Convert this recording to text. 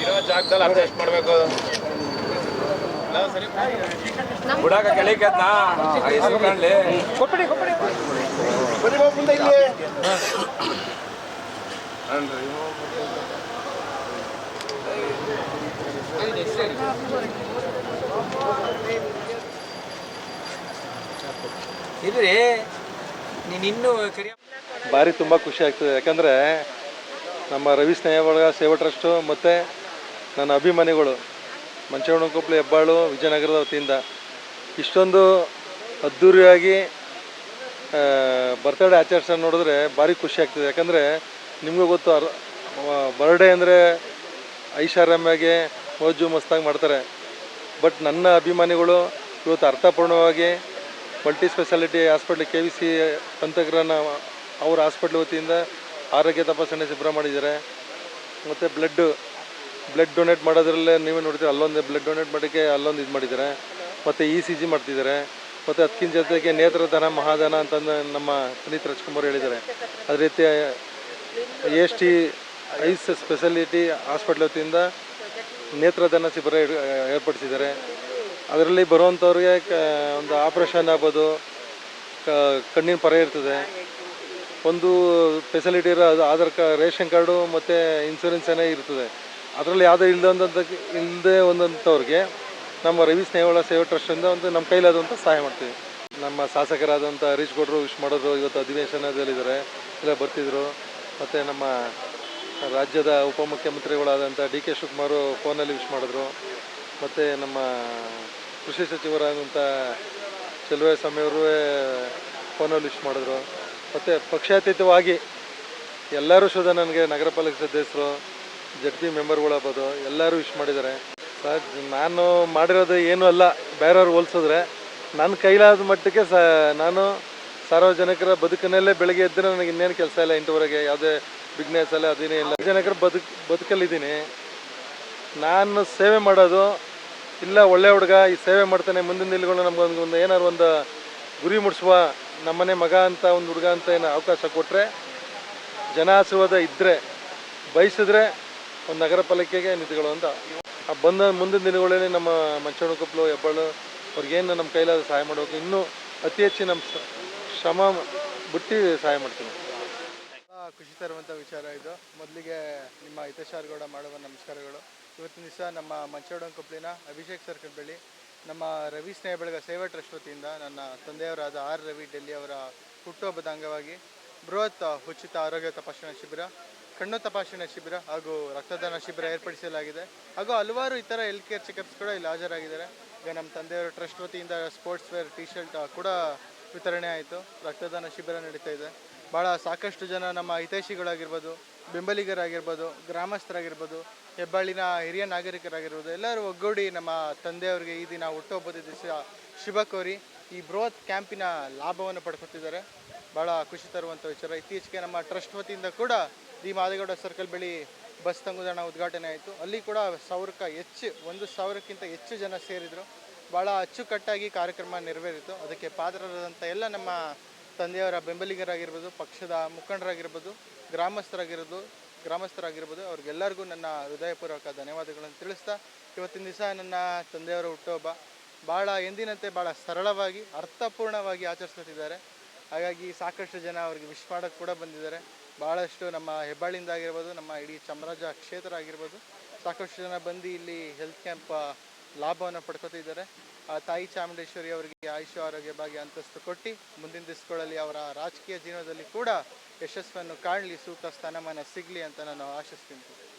ಇರೋ ಜಾಗದಲ್ಲಿ ಅಡ್ಜಸ್ಟ್ ಮಾಡಬೇಕು. ಬುಡಾಕ ಕೆಳಿಕತ್ನಾ ಹೆಸರು ಕಾಣ್ಲಿ ಮುಂದೆ ಇಲ್ಲಿ. ಇದ್ರಿ ನೀನ್ ಇನ್ನೂ ಕರಿಯ ಭಾರಿ ತುಂಬ ಖುಷಿ ಆಗ್ತದೆ. ಯಾಕಂದರೆ ನಮ್ಮ ರವಿ ಸ್ನೇಹ ಬಳಗ ಸೇವಾ ಟ್ರಸ್ಟು ಮತ್ತು ನನ್ನ ಅಭಿಮಾನಿಗಳು ಮಂಚವಣಕೊಪ್ಪಲು ಹೆಬ್ಬಾಳು, ವಿಜಯನಗರದ ವತಿಯಿಂದ ಇಷ್ಟೊಂದು ಅದ್ಧೂರಿಯಾಗಿ ಬರ್ತಡೇ ಆಚರಿಸೋದು ನೋಡಿದ್ರೆ ಭಾರಿ ಖುಷಿ ಆಗ್ತದೆ. ಯಾಕಂದರೆ ನಿಮಗೂ ಗೊತ್ತು, ಅರ್ ಬರ್ಡೇ ಅಂದರೆ ಐಷಾರಾಮ್ಯಾಗೆ ಮೋಜು ಮಸ್ತಾಗಿ ಮಾಡ್ತಾರೆ. ಬಟ್ ನನ್ನ ಅಭಿಮಾನಿಗಳು ಇವತ್ತು ಅರ್ಥಪೂರ್ಣವಾಗಿ multi specialty hospital K V C ಪಂತಗ್ರನ ಅವ್ರ ಹಾಸ್ಪಿಟ್ಲ್ ವತಿಯಿಂದ ಆರೋಗ್ಯ ತಪಾಸಣೆ ಶಿಬಿರ ಮಾಡಿದ್ದಾರೆ. ಮತ್ತು ಬ್ಲಡ್ ಬ್ಲಡ್ ಡೊನೇಟ್ ಮಾಡೋದ್ರಲ್ಲೇ ನೀವೇ ನೋಡ್ತೀರಿ, ಅಲ್ಲೊಂದು ಬ್ಲಡ್ ಡೊನೇಟ್ ಮಾಡೋಕ್ಕೆ ಅಲ್ಲೊಂದು ಇದು ಮಾಡಿದ್ದಾರೆ. ಮತ್ತು ಇ ಸಿ ಜಿ ಮಾಡ್ತಿದ್ದಾರೆ. ಮತ್ತು ಅದಕ್ಕಿಂತ ಜೊತೆಗೆ ನೇತ್ರದಾನ, ಮಹಾದಾನ ಅಂತಂದು ನಮ್ಮ ಪುನೀತ್ ರಾಜ್ಕುಮಾರ್ ಹೇಳಿದ್ದಾರೆ. ಅದೇ ರೀತಿ ಎಸ್ ಟಿ ಐಸ್ ಸ್ಪೆಷಾಲಿಟಿ ಹಾಸ್ಪಿಟ್ಲ್ ವತಿಯಿಂದ ನೇತ್ರದಾನ ಶಿಬಿರ ಏರ್- ಏರ್ಪಡಿಸಿದ್ದಾರೆ. ಅದರಲ್ಲಿ ಬರುವಂಥವ್ರಿಗೆ ಒಂದು ಆಪ್ರೇಷನ್ ಆಗ್ಬೋದು ಕಣ್ಣಿನ ಪರ ಇರ್ತದೆ. ಒಂದು ಫೆಸಿಲಿಟಿ ಇರೋ ಅದು ಆಧಾರ್ ಕಾರ್ಡ್ ರೇಷನ್ ಕಾರ್ಡು ಮತ್ತು ಇನ್ಸೂರೆನ್ಸ್ ಏನೇ ಇರ್ತದೆ. ಅದರಲ್ಲಿ ಯಾವುದೇ ಇಲ್ಲದಂಥ ಇಲ್ಲದೆ ಒಂದಂಥವ್ರಿಗೆ ನಮ್ಮ ರವಿ ಸ್ನೇಹಳ ಸೇವಾ ಟ್ರಸ್ಟಿಂದ ಒಂದು ನಮ್ಮ ಕೈಲಾದಂಥ ಸಹಾಯ ಮಾಡ್ತೀವಿ. ನಮ್ಮ ಶಾಸಕರಾದಂಥ ಹರೀಶ್ ಗೌಡರು ವಿಶ್ ಮಾಡೋರು ಇವತ್ತು ಅಧಿವೇಶನದಲ್ಲಿದ್ದಾರೆ ಎಲ್ಲ ಬರ್ತಿದ್ರು. ಮತ್ತು ನಮ್ಮ ರಾಜ್ಯದ ಉಪಮುಖ್ಯಮಂತ್ರಿಗಳಾದಂಥ ಡಿ ಕೆ ಶಿವಕುಮಾರ್ ಫೋನಲ್ಲಿ ವಿಶ್ ಮಾಡಿದ್ರು. ಮತ್ತು ನಮ್ಮ ಕೃಷಿ ಸಚಿವರಾದಂಥ ಚೆಲುವೆ ಸ್ವಾಮಿಯವರು ಫೋನಲ್ಲಿ ವಿಶ್ ಮಾಡಿದ್ರು. ಮತ್ತು ಪಕ್ಷಾತೀತವಾಗಿ ಎಲ್ಲರೂ ಸುದ ನನಗೆ ನಗರ ಪಾಲಿಕೆ ಸದಸ್ಯರು, ಜಡ್ತಿ ಮೆಂಬರ್ಗಳಾಗ್ಬೋದು ಎಲ್ಲರೂ ವಿಶ್ ಮಾಡಿದ್ದಾರೆ. ಸರ್, ನಾನು ಮಾಡಿರೋದು ಏನೂ ಅಲ್ಲ, ಬೇರೆಯವ್ರು ಹೋಲ್ಸಿದ್ರೆ ನನ್ನ ಕೈಲಾದ ಮಟ್ಟಕ್ಕೆ ಸ, ನಾನು ಸಾರ್ವಜನಿಕರ ಬದುಕಿನಲ್ಲೇ ಬೆಳಗ್ಗೆ ಎದ್ದರೆ ನನಗೆ ಇನ್ನೇನು ಕೆಲಸ ಇಲ್ಲ ಇಂಟುವರೆಗೆ ಯಾವುದೇ ಬಿಗ್ನೆಸ್ ಅಲ್ಲ, ಅದೇನೇ ಇಲ್ಲ. ಜನಕರ ಬದುಕು, ಬದುಕಲ್ಲಿದ್ದೀನಿ. ನಾನು ಸೇವೆ ಮಾಡೋದು ಇಲ್ಲ, ಒಳ್ಳೆ ಹುಡುಗ, ಈ ಸೇವೆ ಮಾಡ್ತಾನೆ, ಮುಂದಿನ ದಿನಗಳು ನಮ್ಗೆ ಒಂದು ಏನಾರು ಒಂದು ಗುರಿ ಮುಡಿಸುವ ನಮ್ಮನೆ ಮಗ ಅಂತ, ಒಂದು ಹುಡುಗ ಅಂತ ಏನೋ ಅವಕಾಶ ಕೊಟ್ಟರೆ ಜನ ಆಶೀರ್ವಾದ ಇದ್ದರೆ ಬಯಸಿದ್ರೆ ಒಂದು ನಗರ ಪಾಲಿಕೆಗೆ ನಿಧಿಗಳು ಅಂತ. ಆ ಬಂದ ಮುಂದಿನ ದಿನಗಳಲ್ಲಿ ನಮ್ಮ ಮಂಚಣ ಕೊಪ್ಪಲು ಹೆಬ್ಬಾಳು ಅವ್ರಿಗೇನು ನಮ್ಮ ಕೈಲಾದ ಸಹಾಯ ಮಾಡಬೇಕು. ಇನ್ನೂ ಅತಿ ಹೆಚ್ಚು ನಮ್ಮ ಶ್ರಮ ಬಿಟ್ಟು ಸಹಾಯ ಮಾಡ್ತೀನಿ. ಖುಷಿ ತರುವಂಥ ವಿಚಾರ ಇದು. ಮೊದಲಿಗೆ ನಿಮ್ಮ ಹಿತಶಾರ್ಗೌಡ ಮಾಡುವ ನಮಸ್ಕಾರಗಳು. ಇವತ್ತಿನ ದಿವಸ ನಮ್ಮ ಮಂಚೋಡನ್ ಕೊಪ್ಪಳಿನ ಅಭಿಷೇಕ್ ಸರ್ಕಲ್ ಬಳಿ ನಮ್ಮ ರವಿ ಸ್ನೇಹ ಬೆಳಗ ಸೇವಾ ಟ್ರಸ್ಟ್ ವತಿಯಿಂದ ನನ್ನ ತಂದೆಯವರಾದ ಆರ್ ರವಿ ಡೆಲ್ಲಿ ಅವರ ಹುಟ್ಟುಹಬ್ಬದ ಅಂಗವಾಗಿ ಬೃಹತ್ ಉಚಿತ ಆರೋಗ್ಯ ತಪಾಸಣಾ ಶಿಬಿರ, ಕಣ್ಣು ತಪಾಸಣಾ ಶಿಬಿರ ಹಾಗೂ ರಕ್ತದಾನ ಶಿಬಿರ ಏರ್ಪಡಿಸಲಾಗಿದೆ. ಹಾಗೂ ಹಲವಾರು ಇತರ ಹೆಲ್ತ್ ಕೇರ್ ಚೆಕಪ್ಸ್ ಕೂಡ ಇಲ್ಲಿ ಹಾಜರಾಗಿದ್ದಾರೆ. ಈಗ ನಮ್ಮ ತಂದೆಯವರ ಟ್ರಸ್ಟ್ ವತಿಯಿಂದ ಸ್ಪೋರ್ಟ್ಸ್ ವೇರ್ ಟಿ ಶರ್ಟ್ ಕೂಡ ವಿತರಣೆ ಆಯಿತು. ರಕ್ತದಾನ ಶಿಬಿರ ನಡೀತಾ ಇದೆ. ಭಾಳ ಸಾಕಷ್ಟು ಜನ ನಮ್ಮ ಹಿತೈಷಿಗಳಾಗಿರ್ಬೋದು, ಬೆಂಬಲಿಗರಾಗಿರ್ಬೋದು, ಗ್ರಾಮಸ್ಥರಾಗಿರ್ಬೋದು, ಹೆಬ್ಬಾಳಿನ ಹಿರಿಯ ನಾಗರಿಕರಾಗಿರ್ಬೋದು, ಎಲ್ಲರೂ ಒಗ್ಗೂಡಿ ನಮ್ಮ ತಂದೆಯವರಿಗೆ ಈ ದಿನ ಹುಟ್ಟುಹಬ್ಬದ ದಿವಸ ಶುಭ ಕೋರಿ ಈ ಬೃಹತ್ ಕ್ಯಾಂಪಿನ ಲಾಭವನ್ನು ಪಡ್ಕೊತಿದ್ದಾರೆ. ಭಾಳ ಖುಷಿ ತರುವಂಥ ವಿಚಾರ. ಇತ್ತೀಚೆಗೆ ನಮ್ಮ ಟ್ರಸ್ಟ್ ವತಿಯಿಂದ ಕೂಡ ದಿ ಮಾದೇಗೌಡ ಸರ್ಕಲ್ ಬಳಿ ಬಸ್ ತಂಗುದಾಣ ಉದ್ಘಾಟನೆ ಆಯಿತು. ಅಲ್ಲಿ ಕೂಡ ಸಾವಿರಕ್ಕೆ ಹೆಚ್ಚು, ಒಂದು ಸಾವಿರಕ್ಕಿಂತ ಹೆಚ್ಚು ಜನ ಸೇರಿದರು. ಭಾಳ ಅಚ್ಚುಕಟ್ಟಾಗಿ ಕಾರ್ಯಕ್ರಮ ನೆರವೇರಿತು. ಅದಕ್ಕೆ ಪಾತ್ರರಾದಂಥ ಎಲ್ಲ ನಮ್ಮ ತಂದೆಯವರ ಬೆಂಬಲಿಗರಾಗಿರ್ಬೋದು, ಪಕ್ಷದ ಮುಖಂಡರಾಗಿರ್ಬೋದು, ಗ್ರಾಮಸ್ಥರಾಗಿರ್ಬೋದು ಗ್ರಾಮಸ್ಥರಾಗಿರ್ಬೋದು, ಅವ್ರಿಗೆಲ್ಲರಿಗೂ ನನ್ನ ಹೃದಯಪೂರ್ವಕ ಧನ್ಯವಾದಗಳನ್ನು ತಿಳಿಸ್ತಾ, ಇವತ್ತಿನ ದಿವಸ ನನ್ನ ತಂದೆಯವರ ಹುಟ್ಟುಹಬ್ಬ ಭಾಳ ಎಂದಿನಂತೆ ಭಾಳ ಸರಳವಾಗಿ, ಅರ್ಥಪೂರ್ಣವಾಗಿ ಆಚರಿಸ್ಕೊತಿದ್ದಾರೆ ಹಾಗಾಗಿ ಸಾಕಷ್ಟು ಜನ ಅವ್ರಿಗೆ ವಿಶ್ ಮಾಡೋಕ್ಕೆ ಕೂಡ ಬಂದಿದ್ದಾರೆ. ಭಾಳಷ್ಟು ನಮ್ಮ ಹೆಬ್ಬಾಳಿಂದ ಆಗಿರ್ಬೋದು, ನಮ್ಮ ಇಡೀ ಚಾಮರಾಜ ಕ್ಷೇತ್ರ ಆಗಿರ್ಬೋದು, ಸಾಕಷ್ಟು ಜನ ಬಂದು ಇಲ್ಲಿ ಹೆಲ್ತ್ ಕ್ಯಾಂಪ್ ಲಾಭವನ್ನು ಪಡ್ಕೊತಿದ್ದಾರೆ. ಆ ತಾಯಿ ಚಾಮುಂಡೇಶ್ವರಿ ಅವರಿಗೆ ಆಯುಷ ಆರೋಗ್ಯ ಭಾಗ್ಯ ಅಂತಸ್ತು ಕೊಟ್ಟು, ಮುಂದಿನ ದಿವಸಗಳಲ್ಲಿ ಅವರ ರಾಜಕೀಯ ಜೀವನದಲ್ಲಿ ಕೂಡ ಯಶಸ್ಸನ್ನು ಕಾಣಲಿ, ಸೂಕ್ತ ಸ್ಥಾನಮಾನ ಸಿಗಲಿ ಅಂತ ನಾನು ಆಶಿಸ್ತೀನಿ.